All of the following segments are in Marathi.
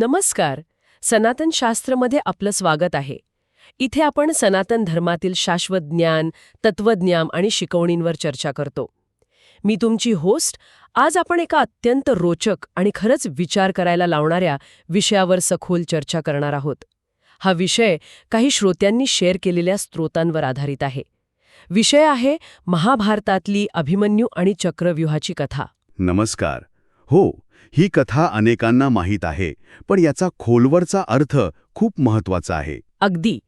नमस्कार. सनातन शास्त्रमध्ये आपलं स्वागत आहे. इथे आपण सनातन धर्मातील शाश्वत ज्ञान तत्वज्ञान आणि शिकवणींवर चर्चा करतो. मी तुमची होस्ट. आज आपण एका अत्यंत रोचक आणि खरंच विचार करायला लावणाऱ्या विषयावर सखोल चर्चा करणार आहोत. हा विषय काही श्रोत्यांनी शेअर केलेल्या स्रोतांवर आधारित आहे. विषय आहे महाभारतातली अभिमन्यू आणि चक्रव्यूहाची कथा. नमस्कार. हो ही कथा अनेकांना माहीत आहे पण याचा खोलवरचा अर्थ खूप महत्त्वाचा आहे. अगदी.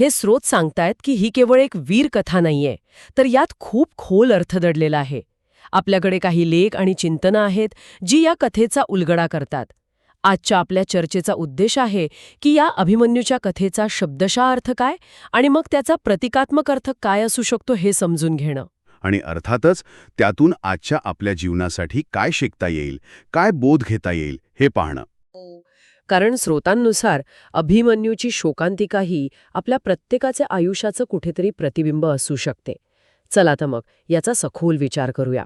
हे स्रोत सांगतायत की ही केवळ एक वीर कथा नाहीये तर यात खूप खोल अर्थ दडलेला आहे. आपल्याकडे काही लेख आणि चिंतनं आहेत जी या कथेचा उलगडा करतात. आजच्या आपल्या चर्चेचा उद्देश आहे की या अभिमन्यूच्या कथेचा शब्दशा अर्थ काय आणि मग त्याचा प्रतिकात्मक अर्थ काय असू शकतो हे समजून घेणं. आणि अर्थातच त्यातून आजच्या आपल्या जीवनासाठी काय शिकता येईल काय बोध घेता येईल हे पाहणं. कारण स्रोतांनुसार अभिमन्यूची शोकांतिका ही आपल्या प्रत्येकाच्या आयुष्याचं कुठेतरी प्रतिबिंब असू शकते. चला तर मग याचा सखोल विचार करूया.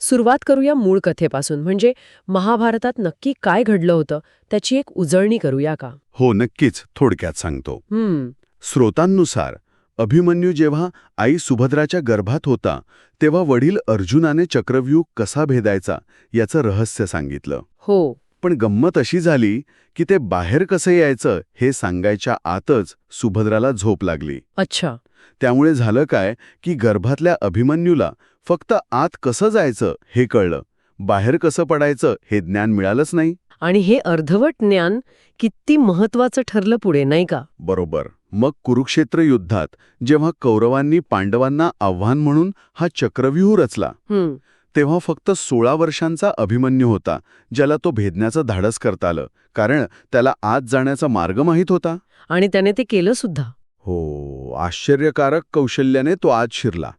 सुरुवात करूया मूळ कथेपासून म्हणजे महाभारतात नक्की काय घडलं होतं त्याची एक उजळणी करूया का? हो नक्कीच थोडक्यात सांगतो. हम्म. स्रोतांनुसार अभिमन्यू जेव्हा आई सुभद्राच्या गर्भात होता तेव्हा वडील अर्जुनाने चक्रव्यूह कसा भेदायचा याचं रहस्य सांगितलं. हो. पण गंमत अशी झाली की ते बाहेर कसं यायचं हे सांगायच्या आतच सुभद्राला झोप लागली. अच्छा. त्यामुळे झालं काय की गर्भातल्या अभिमन्यूला फक्त आत कसं जायचं हे कळलं. बाहेर कसं पडायचं हे ज्ञान मिळालंच नाही. आणि हे अर्धवट ज्ञान किती महत्वाचं ठरलं पुढे नाही का? बरोबर. मग कुरुक्षेत्र युद्धात जेव्हा कौरवांनी पांडवांना आव्हान म्हणून हा चक्रव्यूह रचला तेव्हा फक्त सोळा वर्षांचा अभिमन्यू होता ज्याला तो भेदण्याचं धाडस करता आलं कारण त्याला आत जाण्याचा मार्ग माहीत होता. आणि त्याने ते केलं सुद्धा. हो आश्चर्यकारक कौशल्याने तो आत शिरला.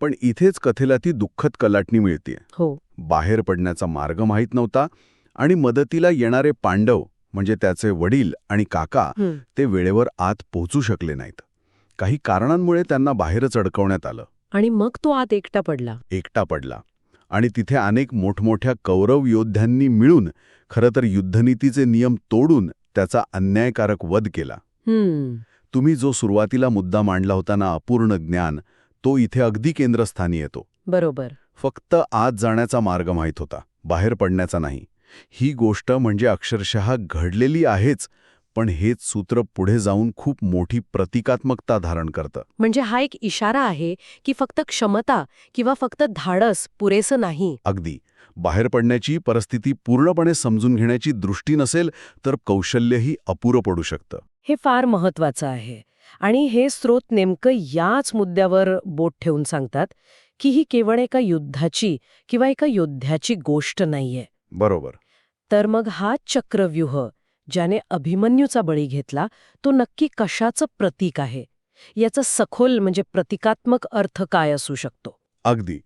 पण इथेच कथेला ती दुःखद कलाटणी मिळतीये. हो. बाहेर पडण्याचा मार्ग माहीत नव्हता आणि मदतीला येणारे पांडव म्हणजे त्याचे वडील आणि काका ते वेळेवर आत पोहोचू शकले नाहीत. काही कारणांमुळे त्यांना बाहेरच अडकवण्यात आलं. आणि मग तो आत एकटा पडला. एकटा पडला. आणि तिथे अनेक मोठमोठ्या कौरव योद्ध्यांनी मिळून खरं तर युद्धनीतीचे नियम तोडून त्याचा अन्यायकारक वध केला. तुम्ही जो सुरुवातीला मुद्दा मांडला होता ना अपूर्ण ज्ञान तो इथे अगदी केंद्रस्थानी येतो. बरोबर. फक्त आत जाण्याचा मार्ग माहीत होता बाहेर पडण्याचा नाही. ही गोष्ट म्हणजे अक्षरशः घडलेली आहेच पण हेच सूत्र पुढे जाऊन खूप मोठी प्रतिकात्मकता धारण करतं. म्हणजे हा एक इशारा आहे की फक्त क्षमता किंवा फक्त धाडस पुरेसं नाही. अगदी. बाहेर पडण्याची परिस्थिती पूर्णपणे समजून घेण्याची दृष्टी नसेल तर कौशल्यही अपुरं पडू शकतं. हे फार महत्वाचं आहे. आणि हे स्रोत नेमकं याच मुद्द्यावर बोट ठेवून सांगतात की ही केवळ एका युद्धाची किंवा एका योद्ध्याची गोष्ट नाहीये. बरोबर. तर मग हा चक्रव्यूह ज्याने अभिमन्यूचा बळी घेतला तो नक्की कशाचं प्रतीक आहे? याचा सखोल म्हणजे प्रतिकात्मक अर्थ काय असू शकतो? अगदी.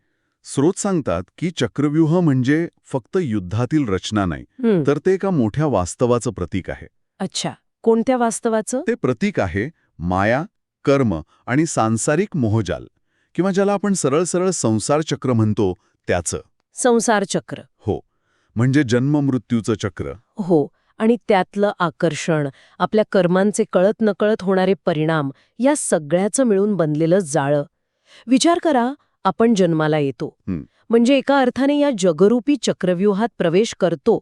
स्रोत सांगतात की चक्रव्यूह म्हणजे फक्त युद्धातील रचना नाही तर ते एका मोठ्या वास्तवाचं प्रतीक आहे. अच्छा. कोणत्या वास्तवाचं? ते प्रतीक आहे माया कर्म आणि सांसारिक मोहजाल किंवा ज्याला आपण सरळ सरळ संसार चक्र म्हणतो त्याचं. संसार चक्र. हो. म्हणजे जन्म-मृत्यूचं चक्र. हो आणि त्यातलं आकर्षण आपल्या कर्मांचे कळत नकळत होणारे परिणाम या सगळ्याचं मिळून बनलेलं जाळं. विचार करा आपण जन्माला येतो. म्हणजे एका अर्थाने या जगरूपी चक्रव्यूहात प्रवेश करतो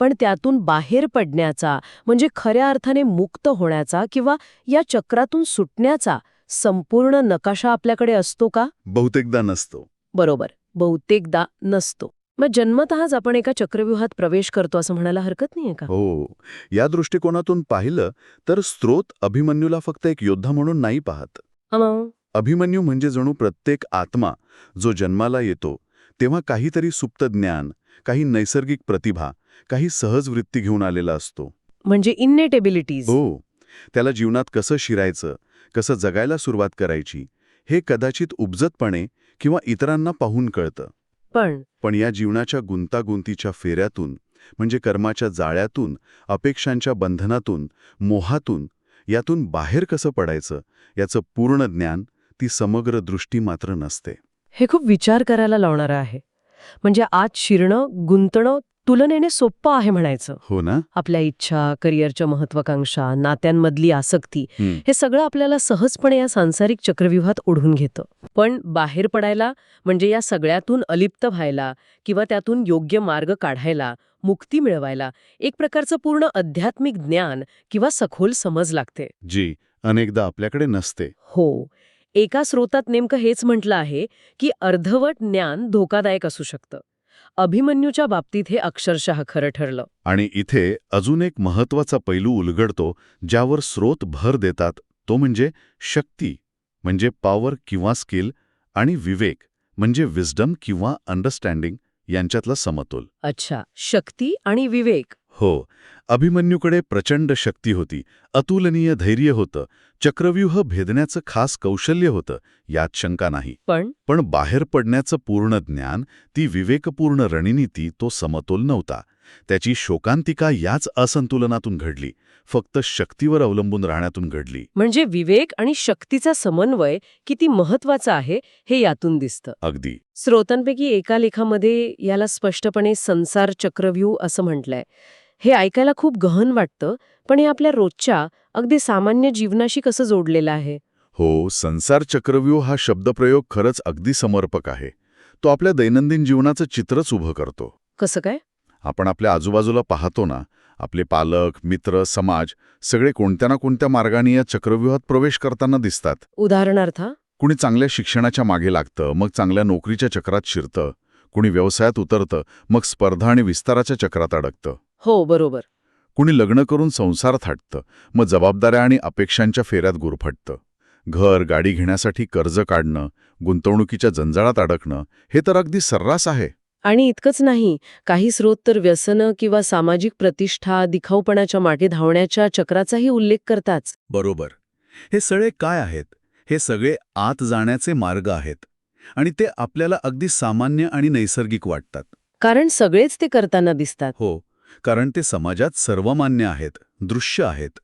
पण त्यातून बाहेर पडण्याचा म्हणजे खऱ्या अर्थाने मुक्त होण्याचा किंवा या चक्रातून सुटण्याचा संपूर्ण नकाशा आपल्याकडे असतो का? बहुतेकदा नसतो. बरोबर बहुतेकदा नसतो. मग जन्मतःच आपण एका चक्रव्यूहात प्रवेश करतो असं म्हणायला हरकत नाहीये का? हो. या दृष्टिकोनातून पाहिलं तर स्त्रोत अभिमन्यूला फक्त एक योद्धा म्हणून नाही पाहत. अभिमन्यू म्हणजे जणू प्रत्येक आत्मा जो जन्माला येतो तेव्हा काहीतरी सुप्त ज्ञान काही नैसर्गिक प्रतिभा काही सहज वृत्ती घेऊन आलेला असतो. म्हणजे इन्नेट एबिलिटीज हो. त्याला जीवनात कसं शिरायचं कसं जगायला सुरुवात करायची हे कदाचित उपजतपणे किंवा इतरांना पाहून कळतं. पण पण या जीवनाच्या गुंतागुंतीच्या फेऱ्यातून म्हणजे कर्माच्या जाळ्यातून अपेक्षांच्या बंधनातून मोहातून यातून बाहेर कसं पडायचं याचं पूर्ण ज्ञान ती समग्र दृष्टी मात्र नसते. हे खूप विचार करायला लावणारं आहे. म्हणजे आत शिरणं गुंतणं तुलनेने सोपं आहे म्हणायचं. हो ना? आपल्या इच्छा करिअरच्या महत्वाकांक्षा नात्यांमधली आसक्ती हं. हे सगळं आपल्याला सहजपणे या सांसारिक चक्रव्यूहात ओढून घेतं. पण बाहेर पडायला म्हणजे या सगळ्यातून अलिप्त व्हायला किंवा त्यातून योग्य मार्ग काढायला मुक्ती मिळवायला एक प्रकारचं पूर्ण आध्यात्मिक ज्ञान किंवा सखोल समज लागते. जी अनेकदा आपल्याकडे नसते. हो. एका स्रोतात नेमकं हेच म्हटलं आहे की अर्धवट ज्ञान धोकादायक असू शकतं. अभिमन्यूच्या बाबतीत हे अक्षरशः खरं ठरलं. आणि इथे अजून एक महत्त्वाचा पैलू उलगडतो ज्यावर स्रोत भर देतात. तो म्हणजे शक्ती म्हणजे पॉवर किंवा स्किल आणि विवेक म्हणजे विस्डम किंवा अंडरस्टँडिंग यांच्यातला समतोल. अच्छा शक्ती आणि विवेक. हो अभिमन्यूकडे प्रचंड शक्ती होती अतुलनीय धैर्य होतं चक्रव्यूह भेदण्याचं खास कौशल्य होतं यात शंका नाही. पण? पण बाहेर पडण्याचं पूर्ण ज्ञान ती विवेकपूर्ण रणनीती तो समतोल नव्हता. त्याची शोकांतिका याच असंतुलनातून घडली फक्त शक्तीवर अवलंबून राहण्यातून घडली. म्हणजे विवेक आणि शक्तीचा समन्वय किती महत्त्वाचा आहे हे यातून दिसतं. अगदी. स्रोतांपैकी एका लेखामध्ये याला स्पष्टपणे संसार चक्रव्यूह असं म्हटलंय. हे ऐकायला खूप गहन वाटतं पण हे आपल्या रोजच्या अगदी सामान्य जीवनाशी कसं जोडलेलं आहे? हो संसार चक्रव्यूह हा शब्दप्रयोग खरंच अगदी समर्पक आहे. तो आपल्या दैनंदिन जीवनाचं चित्रच उभं करतो. कसं काय? आपण आपल्या आजूबाजूला पाहतो ना आपले पालक मित्र समाज सगळे कोणत्या ना कोणत्या मार्गाने या चक्रव्यूहात प्रवेश करताना दिसतात. उदाहरणार्थ? कुणी चांगल्या शिक्षणाच्या मागे लागतं मग चांगल्या नोकरीच्या चक्रात शिरतं. कुणी व्यवसायात उतरतं मग स्पर्धा आणि विस्ताराच्या चक्रात अडकतं. हो बरोबर. कुणी लग्न करून संसार थाटतं मग जबाबदाऱ्या आणि अपेक्षांच्या फेऱ्यात गुरफटतं. घर गाडी घेण्यासाठी कर्ज काढणं गुंतवणुकीच्या जंजाळात अडकणं हे तर अगदी सर्रास आहे. आणि इतकंच नाही काही स्रोत तर व्यसनं किंवा सामाजिक प्रतिष्ठा दिखाऊपणाच्या मागे धावण्याच्या चक्राचाही उल्लेख करताच. बरोबर. हे सगळे काय आहेत? हे सगळे आत जाण्याचे मार्ग आहेत. आणि ते आपल्याला अगदी सामान्य आणि नैसर्गिक वाटतात. कारण सगळेच ते करताना दिसतात. हो कारण ते समाजात सर्वमान्य आहेत दृश्य आहेत.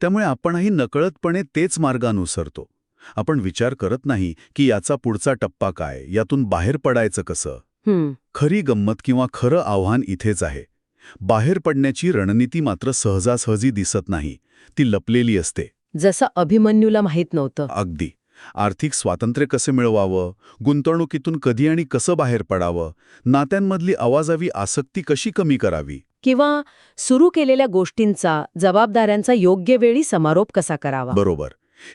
त्यामुळे आपणही नकळतपणे तेच मार्ग अनुसरतो आपण विचार करत नाही की याचा पुढचा टप्पा काय यातून बाहेर पडायचं कसं. खरी गंमत किंवा खरं आव्हान इथेच आहे. बाहेर पडण्याची रणनीती मात्र सहजासहजी दिसत नाही ती लपलेली असते. जसं अभिमन्यूला माहीत नव्हतं. अगदी. आर्थिक स्वातंत्र्य कसे मिळवावं गुंतवणुकीतून कधी आणि कसं बाहेर पडावं नात्यांमधली आवाजावी आसक्ती कशी कमी करावी? किंवा सुरू केलेल्या गोष्टींचा जबाबदाऱ्यांचा योग्य वेळी समारोप कसा करावा? बरोबर.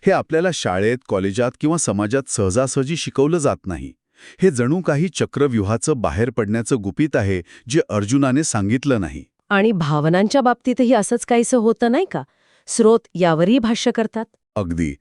हे आपल्याला शाळेत कॉलेजात किंवा समाजात सहजासहजी शिकवलं जात नाही. हे जणू काही चक्रव्यूहाचं बाहेर पडण्याचं गुपित आहे जे अर्जुनाने सांगितलं नाही. आणि भावनांच्या बाबतीतही असंच काहीसं होतं नाही का? स्रोत यावरही भाष्य करतात? अगदी.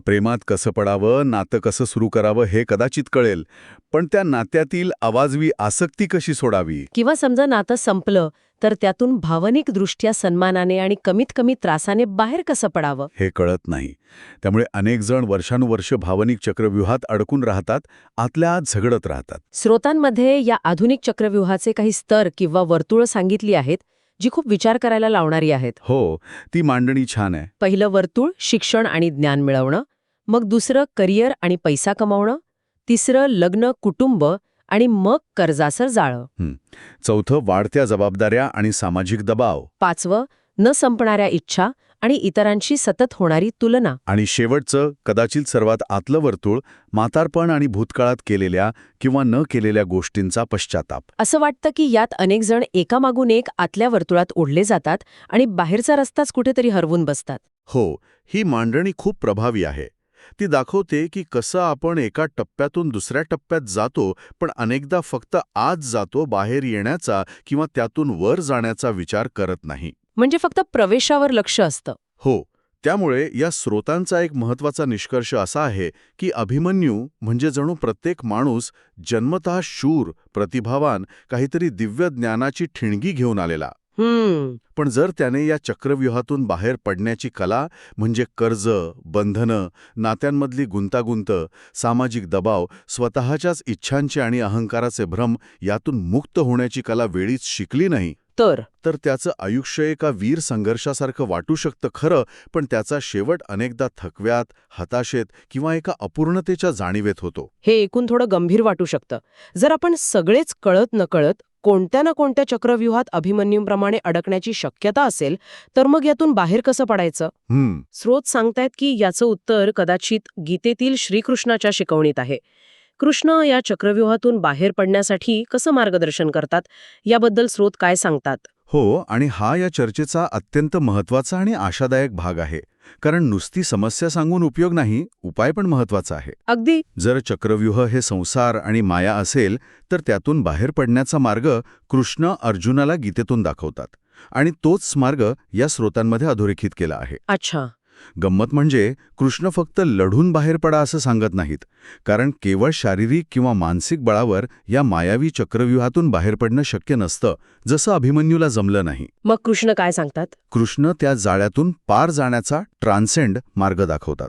प्रेमात कसं पडावं नातं कसं सुरू करावं हे कदाचित कळेल पण त्या नात्यातील आवाजवी आसक्ती कशी सोडावी? किंवा समजा नातं संपलं तर त्यातून भावनिकदृष्ट्या सन्मानाने आणि कमीत कमी त्रासाने बाहेर कसं पडावं? हे कळत नाही. त्यामुळे अनेक जण वर्षानुवर्ष भावनिक चक्रव्यूहात अडकून राहतात आतल्या आत झगडत राहतात. स्रोतांमध्ये या आधुनिक चक्रव्यूहाचे काही स्तर किंवा वर्तुळं सांगितली आहेत जी खूप विचार करायला लावणारी आहेत. हो ती मांडणी छान आहे. पहिलं वर्तुळ शिक्षण आणि ज्ञान मिळवणं मग दुसरं करिअर आणि पैसा कमावणं तिसरं लग्न कुटुंब आणि मग कर्जासर जाळं. चौथं वाढत्या जबाबदाऱ्या आणि सामाजिक दबाव. पाचवं न संपणाऱ्या इच्छा आणि इतरांशी सतत होणारी तुलना. आणि शेवटचं कदाचित सर्वात आतलं वर्तुळ म्हातारपण आणि भूतकाळात केलेल्या किंवा न केलेल्या गोष्टींचा पश्चाताप. असं वाटतं की यात अनेक जण एकामागून एक आतल्या वर्तुळात ओढले जातात आणि बाहेरचा रस्ताच कुठेतरी हरवून बसतात. हो ही मांडणी खूप प्रभावी आहे. ती दाखवते की कसं आपण एका टप्प्यातून दुसऱ्या टप्प्यात जातो पण अनेकदा फक्त आत जातो बाहेर येण्याचा किंवा त्यातून वर जाण्याचा विचार करत नाही. म्हणजे फक्त प्रवेशावर लक्ष असतं. हो त्यामुळे या स्रोतांचा एक महत्त्वाचा निष्कर्ष असा आहे की अभिमन्यू म्हणजे जणू प्रत्येक माणूस जन्मतः शूर प्रतिभावान काहीतरी दिव्य ज्ञानाची ठिणगी घेऊन आलेला. पण जर त्याने या चक्रव्यूहातून बाहेर पडण्याची कला म्हणजे कर्ज बंधनं नात्यांमधली गुंतागुंत सामाजिक दबाव स्वतःच्याच इच्छांचे आणि अहंकाराचे भ्रम यातून मुक्त होण्याची कला वेळीच शिकली नाही. तर. तर त्याचं आयुष्य एका वीर संघर्षासारखं वाटू शकतं खरं पण त्याचा शेवट अनेकदा थकव्यात हताशेत किंवा एका अपूर्णतेच्या जाणीवेत होतो. हे ऐकून थोडं गंभीर वाटू शकतं. जर आपण सगळेच कळत नकळत कोणत्या ना कोणत्या चक्रव्यूहात अभिमन्यूप्रमाणे अडकण्याची शक्यता असेल तर मग यातून बाहेर कसं पडायचं? स्रोत सांगतायत की याचं उत्तर कदाचित गीतेतील श्रीकृष्णाच्या शिकवणीत आहे. कृष्ण या चक्रव्यूहातून बाहेर पडण्यासाठी कसं मार्गदर्शन करतात? याबद्दल स्रोत काय सांगतात? हो आणि हा या चर्चेचा अत्यंत महत्त्वाचा आणि आशादायक भाग आहे. कारण नुसती समस्या सांगून उपयोग नाही उपाय पण महत्त्वाचा आहे. अगदी. जर चक्रव्यूह हे संसार आणि माया असेल तर त्यातून बाहेर पडण्याचा मार्ग कृष्ण अर्जुनाला गीतेतून दाखवतात. आणि तोच मार्ग या स्रोतांमध्ये अधोरेखित केला आहे. अच्छा. गंमत म्हणजे कृष्ण फक्त लढून बाहेर पडा असं सांगत नाहीत. कारण केवळ शारीरिक किंवा मानसिक बळावर या मायावी चक्रव्यूहातून बाहेर पडणं शक्य नसतं जसं अभिमन्यूला जमलं नाही. मग कृष्ण काय सांगतात? कृष्ण त्या जाळ्यातून पार जाण्याचा ट्रान्सेंड मार्ग दाखवतात.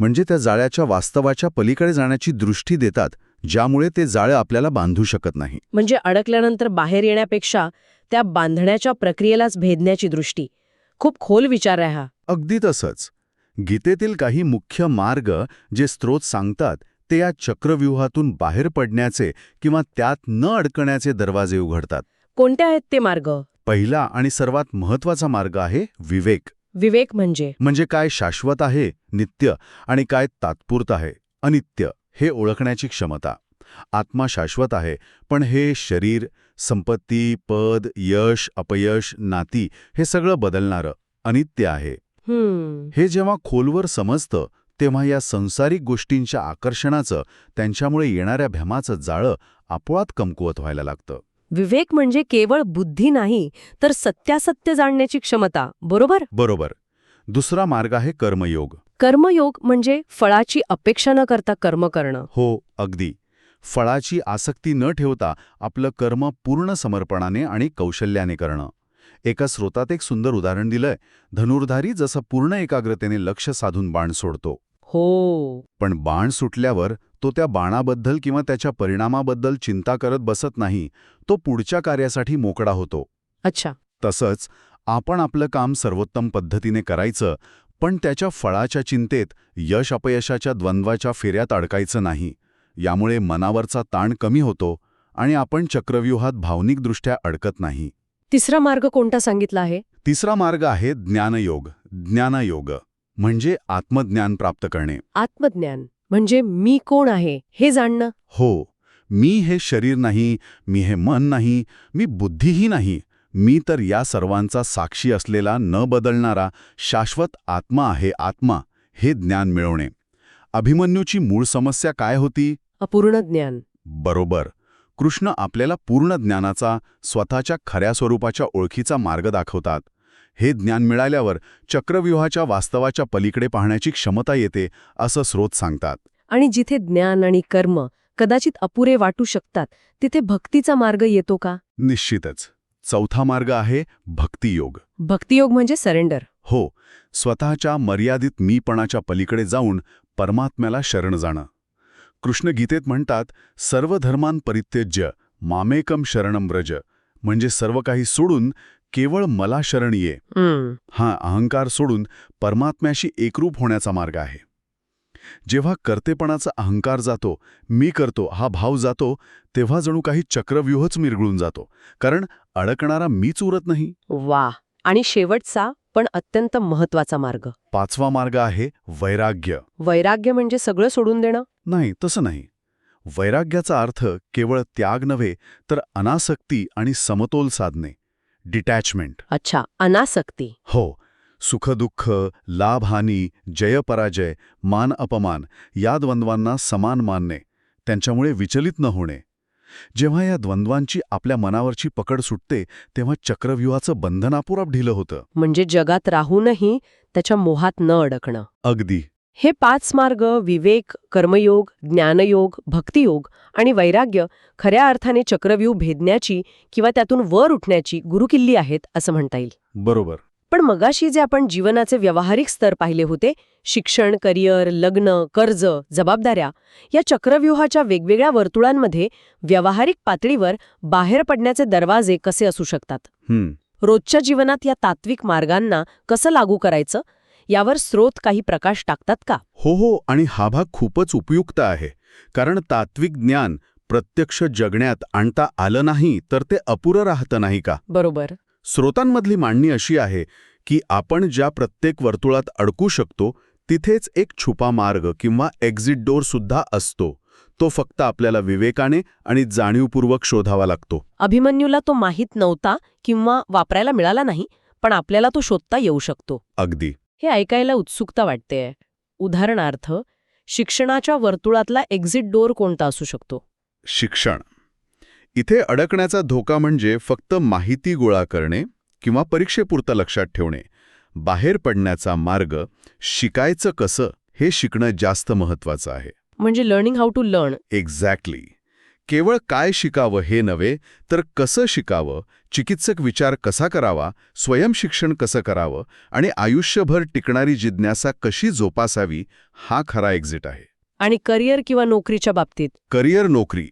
म्हणजे त्या जाळ्याच्या वास्तवाच्या पलीकडे जाण्याची दृष्टी देतात ज्यामुळे ते जाळं आपल्याला बांधू शकत नाही. म्हणजे अडकल्यानंतर बाहेर येण्यापेक्षा त्या बांधण्याच्या प्रक्रियेलाच भेदण्याची दृष्टी. खूप खोल विचार आहे हा. अगदी तसंच. गीतेतील काही मुख्य मार्ग जे स्रोत सांगतात ते या चक्रव्यूहातून बाहेर पडण्याचे किंवा त्यात न अडकण्याचे दरवाजे उघडतात. कोणते आहेत ते मार्ग? पहिला आणि सर्वात महत्त्वाचा मार्ग आहे विवेक. विवेक म्हणजे? म्हणजे काय शाश्वत आहे नित्य आणि काय तात्पुरत आहे अनित्य हे ओळखण्याची क्षमता. आत्मा शाश्वत आहे पण हे शरीर संपत्ती पद यश अपयश नाती हे सगळं बदलणारं अनित्य आहे. हे जेव्हा खोलवर समजतं तेव्हा या संसारिक गोष्टींच्या आकर्षणाचं त्यांच्यामुळे येणाऱ्या भ्रमाचं जाळं आपोआत कमकुवत व्हायला लागतं. विवेक म्हणजे केवळ बुद्धी नाही तर सत्यासत्य जाणण्याची क्षमता बरोबर? बरोबर. दुसरा मार्ग आहे कर्मयोग. कर्मयोग म्हणजे फळाची अपेक्षा न करता कर्म करणं. हो अगदी. फळाची आसक्ती न ठेवता आपलं कर्म पूर्ण समर्पणाने आणि कौशल्याने करणं. एका स्रोतात एक सुंदर उदाहरण दिलंय. धनुर्धारी जसं पूर्ण एकाग्रतेने लक्ष साधून बाण सोडतो. हो. पण बाण सुटल्यावर तो त्या बाणाबद्दल किंवा त्याच्या परिणामाबद्दल चिंता करत बसत नाही. तो पुढच्या कार्यासाठी मोकळा होतो. अच्छा. तसंच आपण आपलं काम सर्वोत्तम पद्धतीने करायचं पण त्याच्या फळाच्या चिंतेत यश अपयशाच्या द्वंद्वाच्या फेऱ्यात अडकायचं नाही. यामुळे मनावरचा ताण कमी होतो आणि आपण चक्रव्यूहात भावनिकदृष्ट्या अडकत नाही. तिसरा मार्ग कोणता सांगितला आहे? तिसरा मार्ग आहे ज्ञानयोग. ज्ञानयोग म्हणजे आत्मज्ञान प्राप्त करणे. आत्मज्ञान म्हणजे मी कोण आहे हे जाणणं? हो. मी हे शरीर नाही मी हे मन नाही मी बुद्धीही नाही. मी तर या सर्वांचा साक्षी असलेला न बदलणारा शाश्वत आत्मा आहे आत्मा हे ज्ञान मिळवणे. अभिमन्यूची मूळ समस्या काय होती? अपूर्ण ज्ञान. बरोबर. कृष्ण आपल्याला पूर्ण ज्ञानाचा स्वतःच्या खऱ्या स्वरूपाच्या ओळखीचा मार्ग दाखवतात. हे ज्ञान मिळाल्यावर चक्रव्यूहाच्या वास्तवाच्या पलीकडे पाहण्याची क्षमता येते असं स्रोत सांगतात. आणि जिथे ज्ञान आणि कर्म कदाचित अपुरे वाटू शकतात तिथे भक्तीचा मार्ग येतो का? निश्चितच. चौथा मार्ग आहे भक्तियोग. भक्तियोग म्हणजे सरेंडर. हो स्वतःच्या मर्यादित मीपणाच्या पलीकडे जाऊन परमात्म्याला शरण जाणं. कृष्ण गीतेत म्हणतात सर्व धर्मान परित्यज्य मामेकम शरणम व्रज. म्हणजे सर्व काही सोडून केवळ मला शरण ये. हा अहंकार सोडून परमात्म्याशी एकरूप होण्याचा मार्ग आहे. जेव्हा कर्तेपणाचा अहंकार जातो मी करतो हा भाव जातो तेव्हा जणू काही चक्रव्यूहच मिरगळून जातो. कारण अडकणारा मीच उरत नाही. वा आणि शेवटचा पण अत्यंत महत्त्वाचा मार्ग. पाचवा मार्ग आहे वैराग्य. वैराग्य म्हणजे सगळं सोडून देणं? नाही तसं नाही. वैराग्याचा अर्थ केवळ त्याग नव्हे तर अनासक्ती आणि समतोल साधणे. डिटॅचमेंट. अच्छा अनासक्ती. हो. सुखदुःख लाभहानी जयपराजय मान अपमान या द्वंद्वांना समान मानणे त्यांच्यामुळे विचलित न होणे. जेव्हा या द्वंद्वांची आपल्या मनावरची पकड सुटते तेव्हा चक्रव्यूहाचं बंधन आपोआप ढिलं होतं. म्हणजे जगात राहूनही त्याच्या मोहात न अडकणं. अगदी. हे पाच मार्ग विवेक कर्मयोग ज्ञानयोग भक्तियोग आणि वैराग्य खऱ्या अर्थाने चक्रव्यूह भेदण्याची किंवा त्यातून वर उठण्याची गुरुकिल्ली आहेत असं म्हणता येईल. बरोबर. पण मगाशी जे आपण जीवनाचे व्यावहारिक स्तर पाहिले होते शिक्षण करिअर लग्न कर्ज जबाबदाऱ्या या चक्रव्यूहाच्या वेगवेगळ्या वर्तुळांमध्ये व्यावहारिक पातळीवर बाहेर पडण्याचे दरवाजे कसे असू शकतात? रोजच्या जीवनात या तात्विक मार्गांना कसं लागू करायचं? यावर स्रोत काही प्रकाश टाकतात का? हो हो आणि हा भाग खूपच उपयुक्त आहे. कारण तात्विक ज्ञान प्रत्यक्ष जगण्यात आणता आलं नाही तर ते अपुरं राहतं नाही का? बरोबर. स्रोतांमधली मांडणी अशी आहे की आपण ज्या प्रत्येक वर्तुळात अडकू शकतो तिथेच एक छुपा मार्ग किंवा एक्झिट डोर सुद्धा असतो. तो फक्त आपल्याला विवेकाने आणि जाणीवपूर्वक शोधावा लागतो. अभिमन्यूला तो माहीत नव्हता किंवा वापरायला मिळाला नाही पण आपल्याला तो शोधता येऊ शकतो. अगदी. हे ऐकायला उत्सुकता वाटतेय. उदाहरणार्थ शिक्षणाच्या वर्तुळातला एक्झिट डोअर कोणता असू शकतो? शिक्षण. इथे अडकण्याचा धोका म्हणजे फक्त माहिती गोळा करणे किंवा परीक्षेपुरतं लक्षात ठेवणे. बाहेर पडण्याचा मार्ग शिकायचं कसं हे शिकणं जास्त महत्वाचं आहे. म्हणजे learning how to learn exactly केवळ काय शिकावं हे नव्हे तर कसं शिकावं चिकित्सक विचार कसा करावा स्वयंशिक्षण कसं करावं आणि आयुष्यभर टिकणारी जिज्ञासा कशी जोपासावी हा खरा एक्झिट आहे. आणि करिअर किंवा नोकरीच्या बाबतीत? करिअर नोकरी.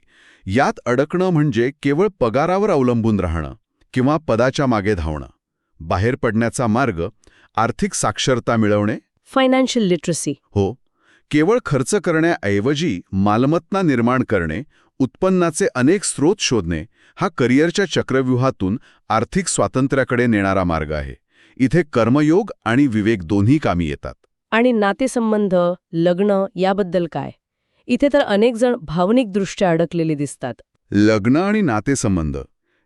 यात अडकणं म्हणजे केवळ पगारावर अवलंबून राहणं किंवा पदाच्या मागे धावणं. बाहेर पडण्याचा मार्ग आर्थिक साक्षरता मिळवणे. फायनान्शियल लिटरसी हो. केवळ खर्च करण्याऐवजी मालमत्ता निर्माण करणे उत्पन्नाचे अनेक स्रोत शोधणे हा करिअरच्या चक्रव्यूहातून आर्थिक स्वातंत्र्याकडे नेणारा मार्ग आहे. इथे कर्मयोग आणि विवेक दोन्ही कामी येतात. आणि नातेसंबंध लग्न याबद्दल काय? इथे तर अनेक जण भावनिकदृष्ट्या अडकलेले दिसतात. लग्न आणि नातेसंबंध.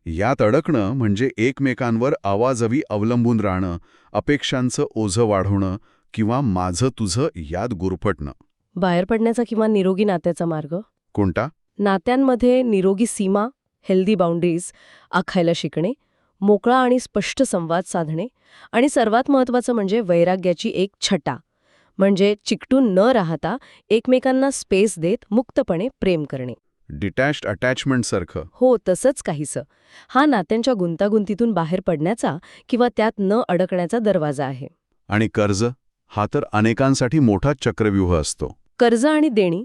यात अडकणं म्हणजे एकमेकांवर आवाजवी अवलंबून राहणं अपेक्षांचं ओझं वाढवणं किंवा माझं तुझं यात गुरफटणं. बाहेर पडण्याचा किंवा निरोगी नात्याचा मार्ग? कोणता? नात्यांमध्ये निरोगी सीमा हेल्दी बाउंड्रीज आखायला शिकणे मोकळा आणि स्पष्ट संवाद साधणे आणि सर्वात महत्त्वाचं म्हणजे वैराग्याची एक छटा. म्हणजे चिकटून न राहता एकमेकांना स्पेस देत मुक्तपणे प्रेम करणे. डिटॅच्ड अटॅचमेंटसारखं हो तसंच काहीसं. हा नात्यांच्या गुंतागुंतीतून बाहेर पडण्याचा किंवा त्यात न अडकण्याचा दरवाजा आहे. आणि कर्ज? हा तर अनेकांसाठी मोठा चक्रव्यूह असतो. कर्ज आणि देणी?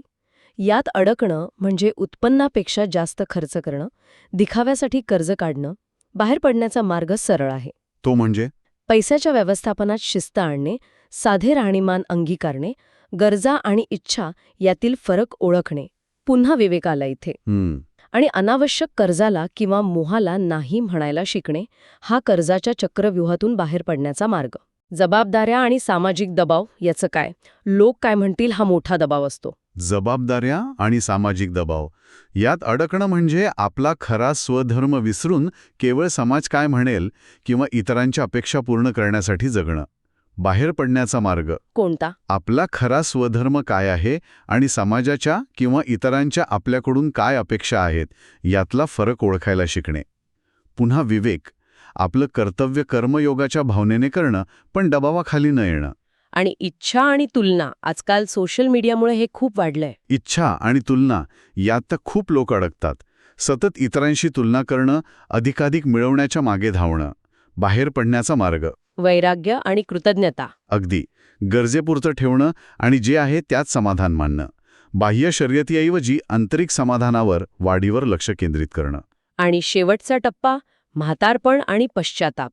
यात अडकणं म्हणजे उत्पन्नापेक्षा जास्त खर्च करणं दिखाव्यासाठी कर्ज काढणं बाहेर पडण्याचा मार्ग सरळ आहे. तो म्हणजे? पैशाच्या व्यवस्थापनात शिस्त आणणे साधे राहणीमान अंगीकारणे गरजा आणि इच्छा यातील फरक ओळखणे पुन्हा विवेकाला इथे. आणि अनावश्यक कर्जाला किंवा मोहाला नाही म्हणायला शिकणे हा कर्जाच्या चक्रव्यूहातून बाहेर पडण्याचा मार्ग. जबाबदाऱ्या आणि सामाजिक दबाव याचं काय? लोक काय म्हणतील हा मोठा दबाव असतो. जबाबदाऱ्या आणि सामाजिक दबाव. यात अडकणं म्हणजे आपला खरा स्वधर्म विसरून केवळ समाज काय म्हणेल किंवा इतरांच्या अपेक्षा पूर्ण करण्यासाठी जगणं. बाहेर पडण्याचा मार्ग. कोणता? आपला खरा स्वधर्म काय आहे आणि समाजाच्या किंवा इतरांच्या आपल्याकडून काय अपेक्षा आहेत यातला फरक ओळखायला शिकणे. पुन्हा विवेक. आपलं कर्तव्य कर्मयोगाच्या भावनेने करणं पण दबावाखाली न येणं. आणि इच्छा आणि तुलना आजकाल सोशल मीडियामुळे हे खूप वाढलंय. इच्छा आणि तुलना यात तर खूप लोक अडकतात. सतत इतरांशी तुलना करणं अधिकाधिक मिळवण्याच्या मागे धावणं बाहेर पडण्याचा मार्ग. वैराग्य आणि कृतज्ञता. अगदी. गरजेपुरतं ठेवणं आणि जे आहे त्यात समाधान मानणं. बाह्य शर्यतीऐवजी आंतरिक समाधानावर वाढीवर लक्ष केंद्रित करणं. आणि शेवटचा टप्पा म्हातारपण आणि पश्चाताप.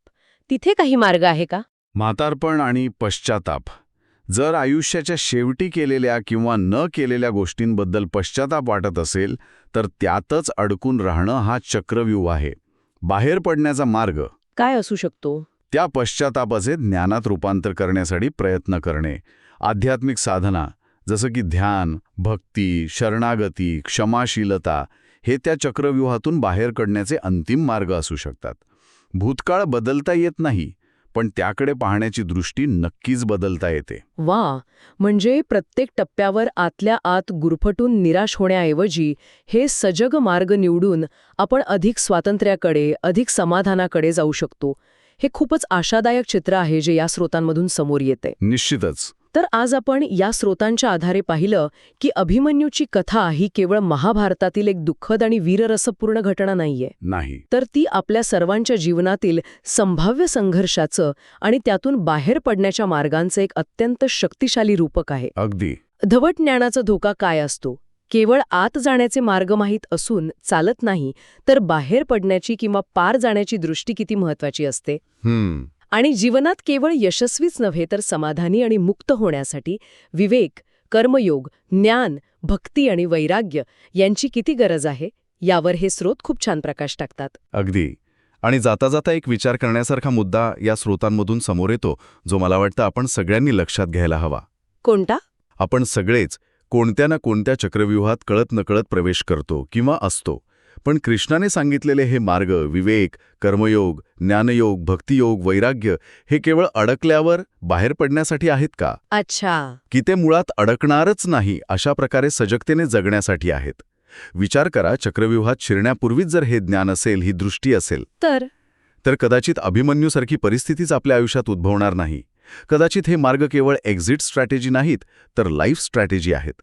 तिथे काही मार्ग आहे का? म्हातारपण आणि पश्चाताप. जर आयुष्याच्या शेवटी केलेल्या किंवा न केलेल्या गोष्टींबद्दल पश्चाताप वाटत असेल तर त्यातच अडकून राहणं हा चक्रव्यूह आहे. बाहेर पडण्याचा मार्ग. काय असू शकतो? त्या पश्चातापाचे ज्ञानात रूपांतर करण्यासाठी प्रयत्न करणे. आध्यात्मिक साधना जसं की ध्यान भक्ती शरणागती क्षमाशीलता हे त्या चक्रव्यूहातून बाहेर काढण्याचे अंतिम मार्ग असू शकतात. भूतकाळ बदलता येत नाही. पण त्याकडे पाहण्याची दृष्टी नक्कीच बदलता येते. वा म्हणजे प्रत्येक टप्प्यावर आतल्या आत गुरफटून निराश होण्याऐवजी हे सजग मार्ग निवडून आपण अधिक स्वातंत्र्याकडे अधिक समाधानाकडे जाऊ शकतो. हे खूपच आशादायक चित्र आहे जे या स्रोतांमधून समोर येते. निश्चितच. तर आज आपण या स्रोतांच्या आधारे पाहिलं की अभिमन्यूची कथा ही केवळ महाभारतातील एक दुःखद आणि वीररसपूर्ण घटना नाहीये. नाही. तर ती आपल्या सर्वांच्या जीवनातील संभाव्य संघर्षाचं आणि त्यातून बाहेर पडण्याच्या मार्गांचं एक अत्यंत शक्तिशाली रूपक आहे. अगदी. धवट ज्ञानाचा धोका काय असतो? केवळ आत जाण्याचे मार्ग माहीत असून चालत नाही तर बाहेर पडण्याची किंवा पार जाण्याची दृष्टी किती महत्वाची असते? आणि जीवनात केवळ यशस्वीच नव्हे तर समाधानी आणि मुक्त होण्यासाठी विवेक कर्मयोग ज्ञान भक्ती आणि वैराग्य यांची किती गरज आहे यावर हे स्रोत खूप छान प्रकाश टाकतात. अगदी. आणि जाता जाता एक विचार करण्यासारखा मुद्दा या स्रोतांमधून समोर येतो जो मला वाटतं आपण सगळ्यांनी लक्षात घ्यायला हवा. कोणता? आपण सगळेच कोणत्या ना कोणत्या चक्रव्यूहात कळत नकळत प्रवेश करतो किंवा असतो. पण कृष्णाने सांगितलेले हे मार्ग विवेक कर्मयोग ज्ञानयोग भक्तियोग वैराग्य हे केवळ अडकल्यावर बाहेर पडण्यासाठी आहेत का? अच्छा. की ते मुळात अडकणारच नाही अशा प्रकारे सजगतेने जगण्यासाठी आहेत? विचार करा चक्रव्यूहात शिरण्यापूर्वीच जर हे ज्ञान असेल ही दृष्टी असेल. तर? तर कदाचित अभिमन्यूसारखी परिस्थितीच आपल्या आयुष्यात उद्भवणार नाही. कदाचित हे मार्ग केवळ एक्झिट स्ट्रॅटेजी नाहीत तर लाईफ स्ट्रॅटेजी आहेत.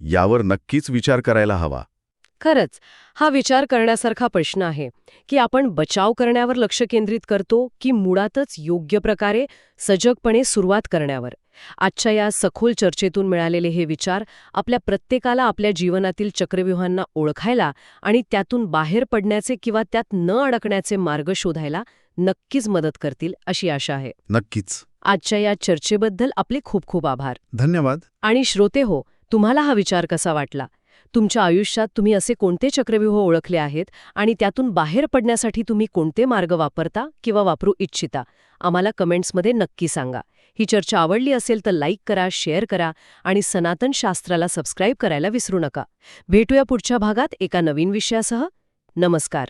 यावर नक्कीच विचार करायला हवा. खरंच हा विचार करण्यासारखा प्रश्न आहे की आपण बचाव करण्यावर लक्ष केंद्रित करतो की मुळातच योग्य प्रकारे सजगपणे सुरुवात करण्यावर? आजच्या या सखोल चर्चेतून मिळालेले हे विचार आपल्या प्रत्येकाला आपल्या जीवनातील चक्रव्यूहांना ओळखायला आणि त्यातून बाहेर पडण्याचे किंवा त्यात न अडकण्याचे मार्ग शोधायला नक्कीच मदत करतील अशी आशा आहे. नक्कीच. आजच्या या चर्चेबद्दल आपले खूप खूप आभार. धन्यवाद. आणि श्रोते हो तुम्हाला हा विचार कसा वाटला? तुमच्या आयुष्यात तुम्ही असे कोणते चक्रव्यूह ओळखले आहेत आणि त्यातून बाहेर पडण्यासाठी तुम्ही कोणते मार्ग वापरता किंवा वापरू इच्छिता आम्हाला कमेंट्समध्ये नक्की सांगा. ही चर्चा आवडली असेल तर लाईक करा शेअर करा आणि सनातन शास्त्राला सबस्क्राईब करायला विसरू नका. भेटूया पुढच्या भागात एका नवीन विषयासह. नमस्कार.